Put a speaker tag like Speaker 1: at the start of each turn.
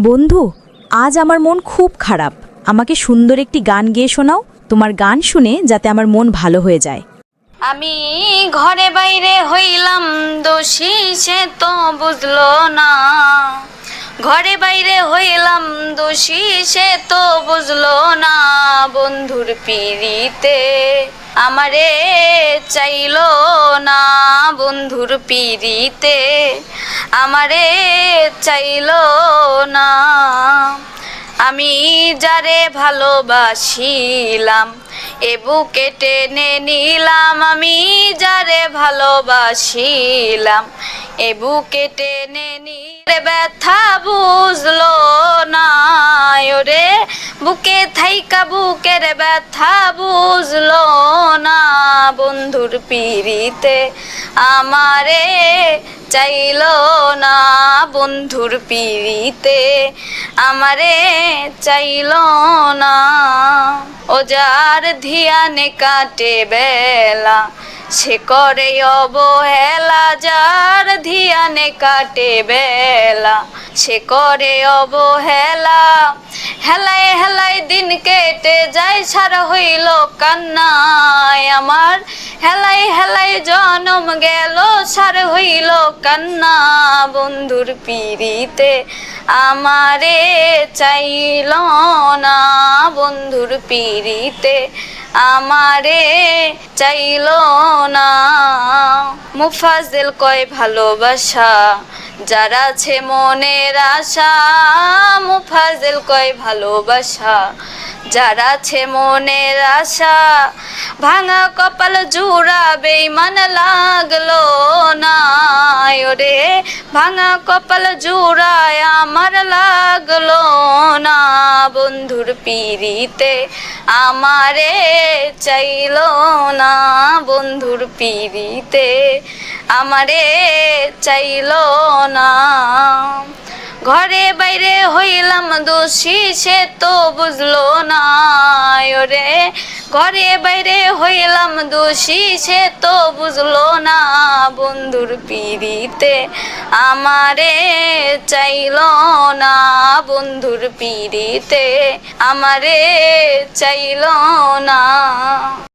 Speaker 1: বন্ধু, আজ আমার মন খুব খারাপ। আমাকে সুন্দর একটি গান গেয়ে শোনাও। তোমার গান শুনে যাতে আমার মন ভালো হয়ে যায়।
Speaker 2: আমি ঘরে বাইরে হইলাম, দোষী সে তো বুঝলো না। ঘরে বাইরে হইলাম, দোষী সে তো বুঝলো না। বন্ধুর পিড়িতে আমারে চাইলো না, বন্ধুর পিড়িতে আমারে চাইলো না। আমি যারে ভালোবাসিলাম, এ বুকে টেনে নিলাম। আমি যারে ভালোবাসিলাম, এ বুকে টেনে নিলে ব্যথা বুঝলো না। ওরে, বুকে থাইকা বুকের ব্যথা বুঝলো না। বন্ধুর পিড়িতে আমারে চাইলো না বন্ধুর পিড়িতে, আমারে চাইলো না। ও যার ধিয়ানে কাটে বেলা, সে করে অবহেলা। যার ধিয়ানে কাটে বেলা, সে করে অবহেলা। হেলায় হেলায় দিন কেটে যায়, সারা হইল কান্নায়। আমার হেলাই হেলাই জনম গেল, সার হইল কান্না। বন্ধুর পিড়িতে আমারে চাইল না। বন্ধুর পিড়িতে আমারে চাইল না। মুফাজেল কয় ভালোবাসা, যারা আছে মনের আশা। মুফাজেল কয় ভালোবাসা যারা আছে মনের আশা, ভাঙা কপাল জুড়া বেইমান লাগল না ওরে, ভাঙা কপাল জুড়ায় আমার লাগল না। বন্ধুর পিড়িতে আমারে চাইলো না। বন্ধুর পিড়িতে আমারে চাইলো না। ঘরে বাইরে হইলাম দোষী, সে তো বুঝলো না। রে, ঘরে বাইরে হইলাম দোষী, সে তো বুঝলো না। বন্ধুর পিড়িতে আমারে চাইল না। বন্ধুর পিড়িতে আমারে চাইলো না।